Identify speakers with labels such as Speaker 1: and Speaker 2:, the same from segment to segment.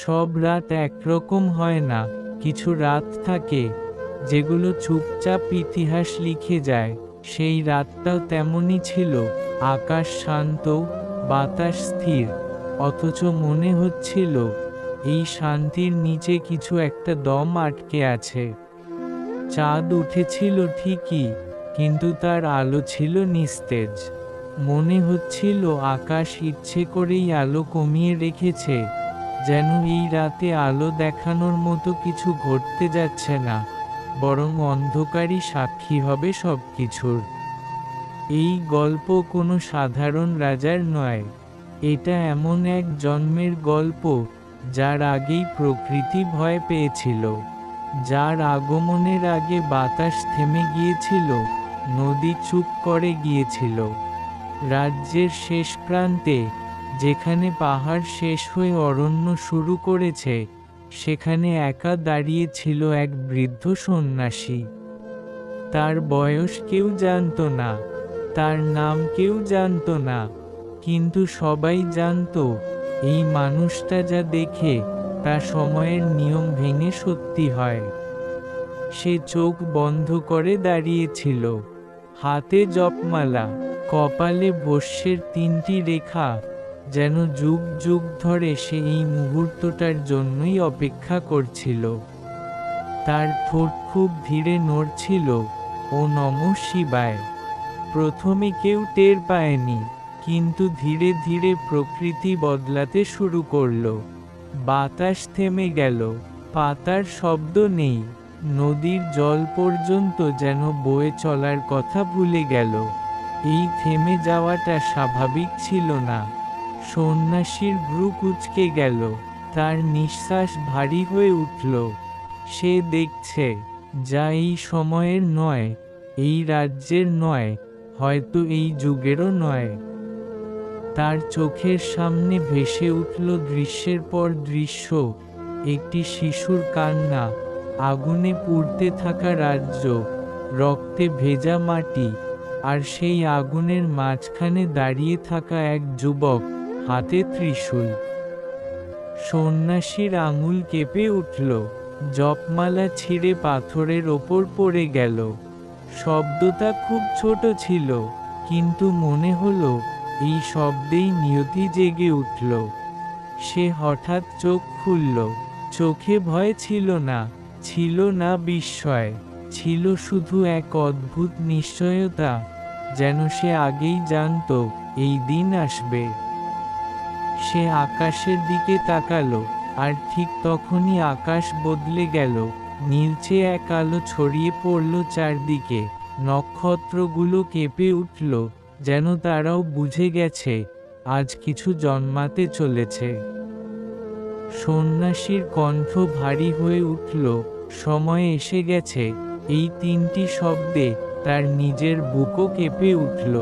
Speaker 1: সব রাত একরকম হয় না, কিছু রাত থাকে, যেগুলো চুপচাপ ইতিহাস লিখে যায়, সেই রাতটাও তেমনই ছিল, আকাশ শান্ত, বাতাস স্থির, অথচ মনে হচ্ছিল, এই শান্তির নিচে কিছু একটা দম আটকে আছে। চাঁদ উঠেছিল ঠিকই, কিন্তু তার আলো ছিল নিস্তেজ, মনে হচ্ছিল আকাশ ইচ্ছে করেই আলো কমিয়ে রেখেছে যেন এই রাতে আলো দেখানোর মতো কিছু ঘটতে যাচ্ছে না, বরং অন্ধকারই সাক্ষী হবে সব কিছুর এই গল্প কোনো সাধারণ রাজার নয়, এটা এমন এক জন্মের গল্প, যার আগেই প্রকৃতি ভয় পেয়েছিল, যার আগমনের আগে বাতাস থেমে গিয়েছিল, নদী চুপ করে গিয়েছিল। রাজ্যের শেষ প্রান্তে যেখানে পাহাড় শেষ হয়ে অরণ্য শুরু করেছে, সেখানে একা দাঁড়িয়ে ছিল এক বৃদ্ধ সন্ন্যাসী। তার বয়স কেউ জানতো না, তার নাম কেউ জানত না, কিন্তু সবাই জানতো, এই মানুষটা যা দেখে, তা সময়ের নিয়ম ভেঙে সত্যি হয়। সে চোখ বন্ধ করে দাঁড়িয়েছিল। হাতে জপমালা, কপালে বস্যের তিনটি রেখা যেন যুগ যুগ ধরে সে এই মুহূর্তটার জন্যই অপেক্ষা করছিল। তার ঠোঁট খুব ধীরে নড়ছিল। ও নম শিবায়। প্রথমে কেউ টের পায়নি, কিন্তু ধীরে ধীরে প্রকৃতি বদলাতে শুরু করল। বাতাস থেমে গেল, পাতার শব্দ নেই। নদীর জল পর্যন্ত যেন বয়ে চলার কথা ভুলে গেল। এই থেমে যাওয়াটা স্বাভাবিক ছিল না। সন্ন্যাসীর ভ্রু কুচকে গেল। তার নিঃশ্বাস ভারী হয়ে উঠল। সে দেখছে, যা এই সময়ের নয়, এই রাজ্যের নয়, হয়তো এই যুগেরও নয়। তার চোখের সামনে ভেসে উঠল দৃশ্যের পর দৃশ্য একটি শিশুর কান্না, আগুনে পুড়তে থাকা রাজ্য, রক্তে ভেজা মাটি, আর সেই আগুনের মাঝখানে দাঁড়িয়ে থাকা এক যুবক। হাতে ত্রিশূল। সন্ন্যাসীর আঙুল কেঁপে উঠল, জপমালা ছিঁড়ে পাথরের ওপর পড়ে গেল। শব্দটা খুব ছোট ছিল, কিন্তু মনে হলো, এই শব্দেই নিয়তি জেগে উঠল। সে হঠাৎ চোখ খুলল, চোখে ভয় ছিল না ছিল না বিস্ময়, ছিল শুধু এক অদ্ভুত নিশ্চয়তা, যেন সে আগেই জানত, এই দিন আসবে। সে আকাশের দিকে তাকালো, আর ঠিক তখনই আকাশ বদলে গেল। নীলচে এক আলো ছড়িয়ে পড়ল চারদিকে। নক্ষত্রগুলো কেঁপে উঠল, যেন তারাও বুঝে গেছে, আজ কিছু জন্মাতে চলেছে। সন্ন্যাসীর কণ্ঠ ভারী হয়ে উঠল, সময় এসে গেছে, এই তিনটি শব্দে তার নিজের বুকও কেঁপে উঠল।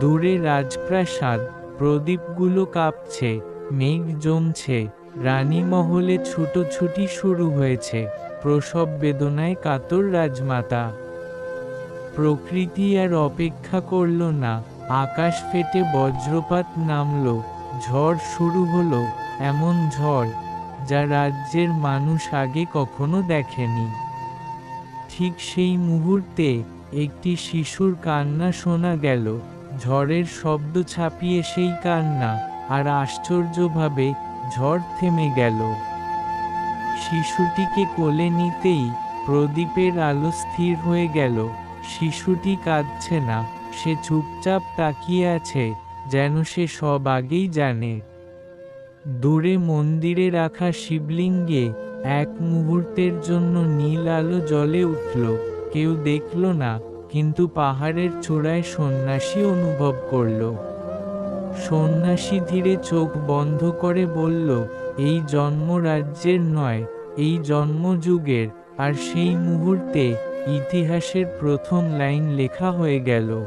Speaker 1: দূরে রাজপ্রাসাদ প্রদীপগুলো কাঁপছে, মেঘ জমছে, রানীমহলে ছুটোছুটি শুরু হয়েছে, প্রসব বেদনায় কাতর রাজমাতা। প্রকৃতি আর অপেক্ষা করল না, আকাশ ফেটে বজ্রপাত নামল, ঝড় শুরু হলো, এমন ঝড়, যা রাজ্যের মানুষ আগে কখনো দেখেনি। ঠিক সেই মুহূর্তে একটি শিশুর কান্না শোনা গেল ঝড়ের শব্দ ছাপিয়ে সেই কান্না আর আশ্চর্যভাবে ঝড় থেমে গেল। শিশুটিকে কোলে নিতেই প্রদীপের আলো স্থির হয়ে গেল। শিশুটি কাঁদছে না, সে চুপচাপ তাকিয়ে আছে, যেন সে সব আগেই জানে। দূরে মন্দিরে রাখা শিবলিঙ্গে এক মুহূর্তের জন্য নীল আলো জ্বলে উঠল, কেউ দেখল না কিন্তু পাহাড়ের চূড়ায় সন্ন্যাসী অনুভব করল। সন্ন্যাসী ধীরে চোখ বন্ধ করে বলল, এই জন্ম রাজ্যের নয়, এই জন্মযুগের, আর সেই মুহূর্তে ইতিহাসের প্রথম লাইন লেখা হয়ে গেল।